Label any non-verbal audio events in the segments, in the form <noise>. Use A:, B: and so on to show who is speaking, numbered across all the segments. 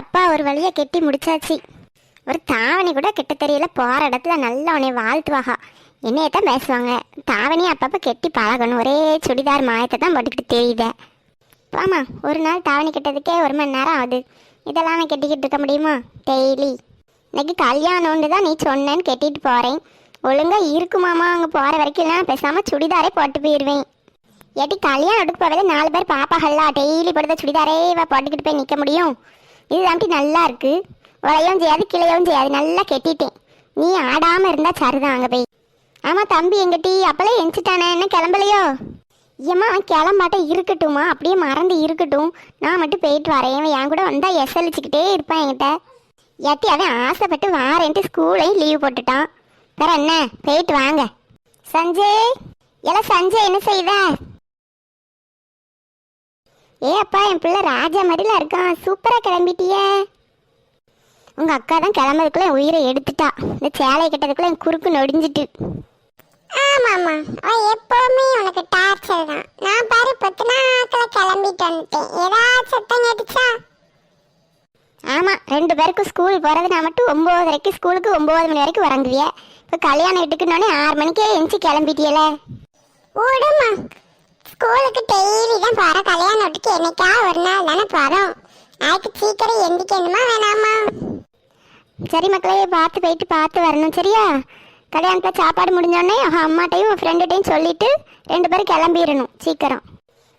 A: அப்பா ஒரு வழியா கெட்டி முடிச்சாச்சு. ஒரு தாவணி கூட கெட்ட தெரியல போற இடத்துல நல்லா உன்னை வாழ்த்துவாகா. என்னைய தான் பேசுவாங்க. தாவணி அப்பப்போ கெட்டி பழகணும். ஒரே சுடிதார் மாயத்தை தான் போட்டுக்கிட்டு தெரியுதே. ஆமா ஒரு நாள் தாவணி கெட்டதுக்கே ஒரு மணி நேரம் ஆகுது. இதெல்லாம் நான் கெட்டிக்கிட்டு இருக்க முடியுமா? டெய்லி. இன்னைக்கு கல்யாணம்னு தான் நீ சொன்னேன்னு கெட்டிட்டு போறேன். ஒழுங்கா இருக்குமாமா அங்கே போற வரைக்கும் எல்லாம் பேசாம சுடிதாரே போட்டு போயிடுவேன் ஏட்டி கல்யாணம் எடுக்க போகல நாலு பேர் பாப்பாகல்ல டெய்லி படுத்த சுடிதாரே போட்டுக்கிட்டு போய் நிற்க முடியும்? இது தாண்டி நல்லா இருக்கு. உழையவும் செய்யாது கிளையவும் செய்யாது. நல்லா கெட்டிட்டேன். நீ ஆடாமல் இருந்தால் சரிதான் அங்கே போய். ஆமாம் தம்பி எங்கிட்டி அப்பளே எஞ்சிட்டானே என்ன கிளம்பலையோ? ஏம்மா அவன் கிளம்பாட்ட இருக்கட்டுமா அப்படியே மறந்து இருக்கட்டும். நான் மட்டும் போயிட்டு வரேன். என் கூட வந்தால் எசலிச்சுக்கிட்டே இருப்பான் என்கிட்ட. எட்டி அவன் ஆசைப்பட்டு வாரேன்ட்டு ஸ்கூலையும் லீவ் போட்டுட்டான். வேற என்ன? போயிட்டு வாங்க. சஞ்சய்? எல்லாம் சஞ்சய் என்ன செய்த? ஏ அப்பா என் பிள்ளை ராஜா மாதிரில இருக்கான். சூப்பரா கிளம்பிட்டியே. உங்க அக்கா தான் கிளம்புறதுக்குள்ள என் உயிரை எடுத்துட்டா. இந்த சேலை கட்டதுக்குள்ள என் குறுக்கு நொடிஞ்சிட்டு.
B: ஆமாம்மா. அவன் எப்பவுமே உனக்கு டார்ச்சர் தான். நான் பாரு பத்து நாட்கள கிளம்பிட்டு வந்துட்டேன். ஏதாவது சத்தம் கேட்டுச்சா?
A: ஆமா ரெண்டு பேருக்கும் ஸ்கூல் போறது நான் மட்டும் ஒன்பதரைக்கு ஸ்கூலுக்கு ஒன்பது மணி வரைக்கும் வரங்குவிய இப்போ கல்யாணம் வீட்டுக்குன்னொடனே ஆறு மணிக்கே எஞ்சி கிளம்பிட்டியல.
B: விடுமா ஸ்கூலுக்கு டெய்லி தான் போற. கல்யாண வீட்டுக்கு என்னைக்கா ஒரு நாள் தானே போறோம். அதுக்கு சீக்கிரம் எந்திக்கணுமா வேணாமா?
A: சரி மக்களே பார்த்து போயிட்டு பார்த்து வரணும் சரியா? கல்யாணத்தில் சாப்பாடு முடிஞ்சோடனே அவன் அம்மாட்டையும் ஃப்ரெண்டுகிட்டையும் சொல்லிட்டு ரெண்டு பேரும் கிளம்பிடணும் சீக்கிரம்.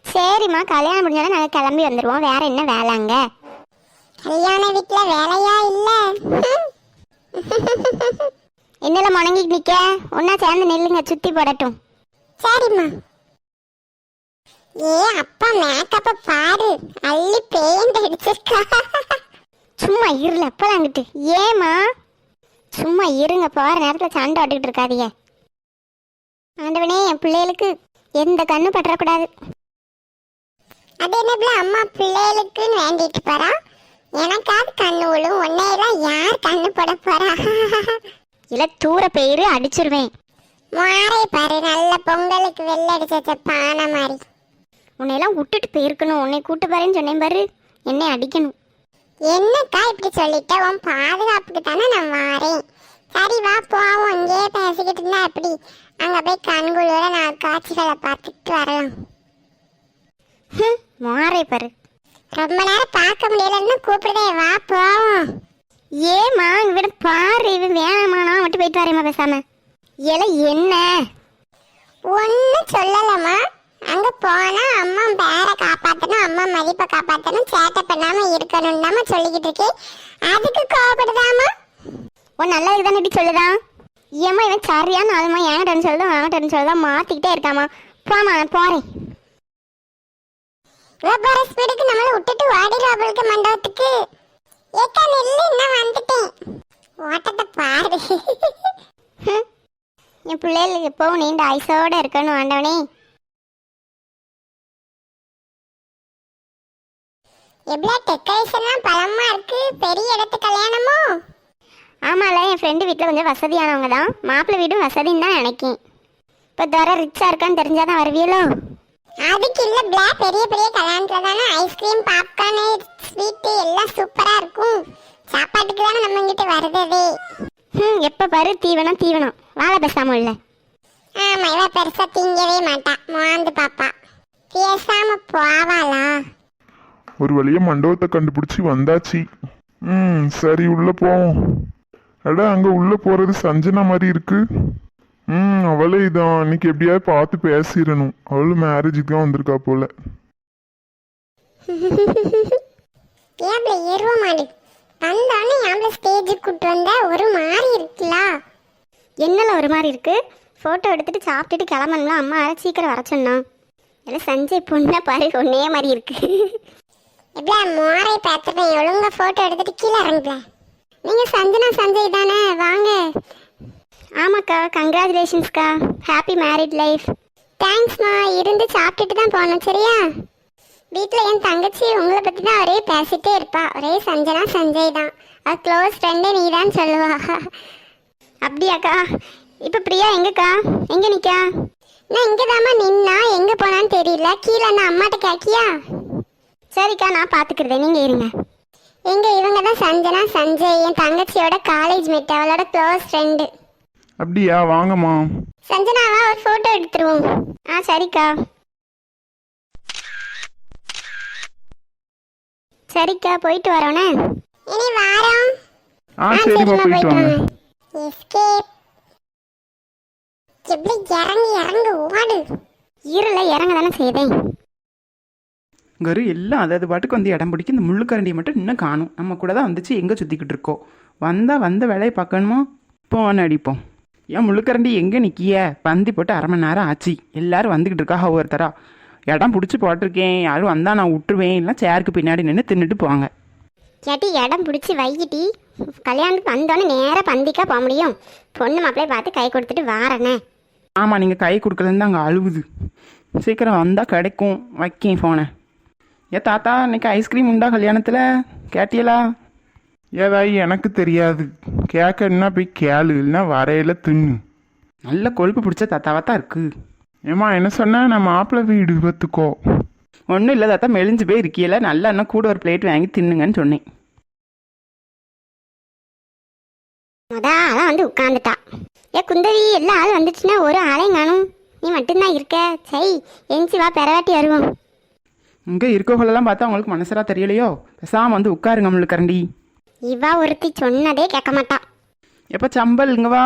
A: சரிம்மா கல்யாணம் முடிஞ்சோடனே நாங்கள் கிளம்பி வந்துடுவோம் வேற என்ன வேலைங்க
B: கல்யாண வீட்டுல வேலையா இல்ல? <laughs>
A: என்னல முணங்கி நிற்க ஒன்றா சேர்ந்து நில்லுங்க சுற்றி போடட்டும்.
B: சரிம்மா. ஏ அப்பா மேக்கப்ப பாரு. அள்ளி பெயிண்ட் அடிச்சிருக்கா.
A: சும்மா இருல அப்பலாம் அங்கிட்டு ஏமா சும்மா இருங்க போகிற நேரத்தில் சண்டை ஓட்டுக்கிட்டு இருக்காதீங்க. ஆண்டவனே என் பிள்ளைகளுக்கு எந்த கண்ணு பற்றக்கூடாது.
B: அது என்ன அம்மா பிள்ளைகளுக்குன்னு வேண்டிட்டு போறா? எனக்காவது கண்ணு விழும் உன்னையெல்லாம் யார் கண்ணு போட போறா?
A: இல்லை தூர பெயரு அடிச்சிருவேன்.
B: மாறே பாரு நல்ல பொங்கலுக்கு வெள்ளை அடிச்ச வச்ச பானை மாதிரி.
A: உன்னையெல்லாம் விட்டுட்டு போயிருக்கணும். உன்னை கூட்டு போறேன்னு சொன்னேன் பாரு. என்னை அடிக்கணும்.
B: என்னக்கா இப்படி சொல்லிட்ட? உன் பாதுகாப்புக்கு தானே நான் வாரேன். சரி வா போவோம். இங்கேயே பேசிக்கிட்டு இருந்தா எப்படி? அங்க போய் கண்குளிர நான் காட்சிகளை பார்த்துட்டு வரலாம்.
A: மாறே பாரு.
B: ரொம்ப நேரம் பார்க்க முடியலன்னு கூப்பிடுதே வா போவோம்.
A: ஏமா இங்க விட பாரு இவன் வேணாமா நான் மட்டும் போயிட்டு வரேம்மா பேசாம. ஏல என்ன?
B: ஒன்னும் சொல்லலம்மா. போனா அம்மா பேரை காப்பாத்தணும் அம்மா மதிப்பை காப்பாத்தணும் சேட்டை பண்ணாம இருக்கணும் தாம்மா சொல்லிக்கிட்டு இருக்கேன் அதுக்கு கோபப்படுதாமா
A: உன் நல்லா இதுதானே இப்படி சொல்லுதான் ஏம்மா இவன் சரியான ஆளுமா என்கிட்ட சொல்லுதான் அவன்கிட்ட சொல்லுதான் மாத்திக்கிட்டே இருக்காமா போமா போறேன்.
B: போற ஸ்பீடுக்கு நம்மள விட்டுட்டு ஓடிடுவாங்களுக்கு மண்டபத்துக்கு. ஏக்கா நெல்லு நான் வந்துட்டேன். ஓட்டத்தை பாரு.
A: என் பிள்ளைகளுக்கு எப்பவும் நீண்ட ஐசோட இருக்கணும் ஆண்டவனே.
B: எவ்வளோ டெக்கரேஷன்லாம் பலமா இருக்கு? பெரிய இடத்து கல்யாணமோ?
A: ஆமால என் ஃப்ரெண்டு வீட்டில் கொஞ்சம் வசதியானவங்க தான். மாப்பிள்ளை வீடும் வசதின்னு தான் நினைக்கேன். இப்போ தர ரிச்சாக இருக்கான்னு தெரிஞ்சாதான் வருவீங்களோ?
B: அதுக்கு இல்ல பிளா பெரிய பெரிய கல்யாணத்துல தானே ஐஸ்கிரீம் பாப்கார்னு ஸ்வீட்டு எல்லாம் சூப்பரா இருக்கும். சாப்பாட்டுக்கு தானே நம்ம இங்கிட்ட வருதே
A: ம் எப்போ பாரு தீவனம் தீவனம். வாழை பேசாம இல்லை
B: ஆமா இவ பெருசா திங்கவே மாட்டா. மாந்து பாப்பா. பேசாம போவாளா?
C: ஒரு வழியா மண்டபத்தை கண்டுபிடிச்சி வந்தாச்சு. ம் சரி உள்ள போவோம். அட அங்க உள்ள போறது சஞ்சனா மாதிரி இருக்கு. ம் அவளே இதான். இன்னைக்கு எப்படியாவது பார்த்து பேசிடணும். அவளும் மேரேஜுக்கு தான் வந்திருக்கா போல. <laughs>
B: ஏப்ல எருவ மாடு? வந்தோடனே ஏப்ல ஸ்டேஜுக்கு கூட்டு வந்தா ஒரு மாதிரி இருக்குல்ல?
A: என்னல ஒரு மாதிரி இருக்கு? ஃபோட்டோ எடுத்துட்டு சாப்பிட்டுட்டு கிளம்பணும்ல? அம்மா சீக்கிரம் வர சொன்னா எல்லாம் சஞ்சய் பொண்ணை பாரு ஒன்னே மாதிரி இருக்கு. <laughs>
B: எப்படியா மோரை பார்த்துட்டேன்? ஒழுங்கா போட்டோ எடுத்துட்டு கீழே இறங்குல நீங்க சஞ்சனா சஞ்சய் தானே? வாங்க.
A: ஆமாக்கா கங்க்ராச்சுலேஷன்ஸ்க்கா ஹாப்பி மேரிட் லைஃப்
B: தேங்க்ஸ்மா இருந்து சாப்பிட்டுட்டு தான் போகணும் சரியா? வீட்டில் என் தங்கச்சி உங்களை பற்றி தான் ஒரே பேசிட்டே இருப்பா. ஒரே சஞ்சனா சஞ்சய் தான். அது க்ளோஸ் ஃப்ரெண்டு நீ தான் சொல்லுவா.
A: அப்படியாக்கா? இப்போ பிரியா எங்கக்கா? எங்க நிக்கா?
B: நான் இங்கே தாம்மா நின்னா. எங்கே போனான்னு தெரியல. கீழே நான் அம்மாட்ட கேக்கியா
A: சரிக்கா நான் பார்த்துக்கிறதே நீங்க இருங்க.
B: எங்க இவங்க தான் சஞ்சனா சஞ்சய் என் தங்கச்சியோட காலேஜ் மேட் அவளோட க்ளோஸ் ஃப்ரெண்டு
C: அப்படியா? வாங்கம்மா.
B: சஞ்சனாவா? ஒரு போட்டோ எடுத்துருவோம்.
A: ஆ சரிக்கா. சரிக்கா போயிட்டு வரோண்ணே.
B: இனி வாரோம்.
C: ஆ சரிம்மா போயிட்டு வாங்க.
B: எஸ்கேப் எப்படி இறங்கி இறங்கு ஓடு.
A: ஈரல இறங்க தானே செய்தேன்.
D: கரு எல்லாம் அது அது பாட்டுக்கு வந்து இடம் பிடிக்கும் இந்த முள்ளுக்கரண்டியை மட்டும் இன்னும் காணும். நம்ம கூட தான் வந்துச்சு எங்கே சுற்றிக்கிட்டு இருக்கோம் வந்தால் வந்த வேலையை பார்க்கணுமோ? போன அடிப்போம். ஏன் முள்ளுக்கரண்டி எங்கே நிற்கிய பந்தி போட்டு அரை மணி நேரம் ஆச்சு. எல்லாரும் வந்துக்கிட்டு இருக்கா ஒவ்வொருத்தரா? இடம் பிடிச்சி போட்டிருக்கேன். யாரும் வந்தால் நான் விட்டுருவேன் இல்லை சேருக்கு பின்னாடி நின்று தின்னுட்டு போவாங்க.
A: கேட்டி இடம் பிடிச்சி வைகிட்டி கல்யாணத்துக்கு வந்தோடனே நேராக பந்திக்கா போக முடியும். பொண்ணு மாப்பிள்ளைய பார்த்து கை கொடுத்துட்டு வாரண்ணே
D: ஆமாம் நீங்கள் கை கொடுக்கலன்னு அங்கே அழுவுது. சீக்கிரம் வந்தால் கிடைக்கும். வைக்கேன் ஃபோனை ஏ தாத்தா இன்னைக்கு ஐஸ்கிரீம் உண்டா கல்யாணத்தில்? கேட்டியலா?
C: ஏதாயி எனக்கு தெரியாது. கேட்கணுன்னா போய் கேளு இல்லைன்னா வரையில தின்னு.
D: நல்ல கொழுப்பு பிடிச்ச தாத்தாவாக தான் இருக்குது
C: ஏம்மா என்ன சொன்ன? நான் மாப்பிள்ளை வீடு பார்த்துக்கோ.
D: ஒன்றும் இல்லை தாத்தா மெலிஞ்சு போய் இருக்கியல. நல்லா இன்னும் கூட ஒரு பிளேட் வாங்கி தின்னுங்கன்னு சொன்னேன்.
A: முத ஆளாக வந்து உட்காந்துட்டா ஏ குந்தவி எல்லா ஆளும் வந்துச்சுன்னா ஒரு ஆளையும் காணும். நீ மட்டும்தான் இருக்க. சை எஞ்சி வா பெறவாட்டி வருவோம்.
D: இங்கே இருக்கவங்களெல்லாம் பார்த்தா உங்களுக்கு மனசரா தெரியலையோ? பேசாமல் வந்து உட்காருங்க நம்மளுக்கு கரண்டி
A: இவா ஒருத்தி சொன்னதே கேட்க மாட்டா.
D: எப்போ சம்பல் இங்க வா.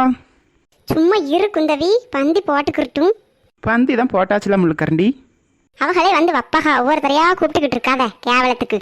A: சும்மா இரு குந்தவி. பந்தி போட்டுக்கிட்டும்.
D: பந்தி தான் போட்டாச்சுல முள்ளு கரண்டி
A: அவங்களே வந்து வப்பகா ஒவ்வொருத்தரையா கூப்பிட்டுக்கிட்டு இருக்காத கேவலத்துக்கு.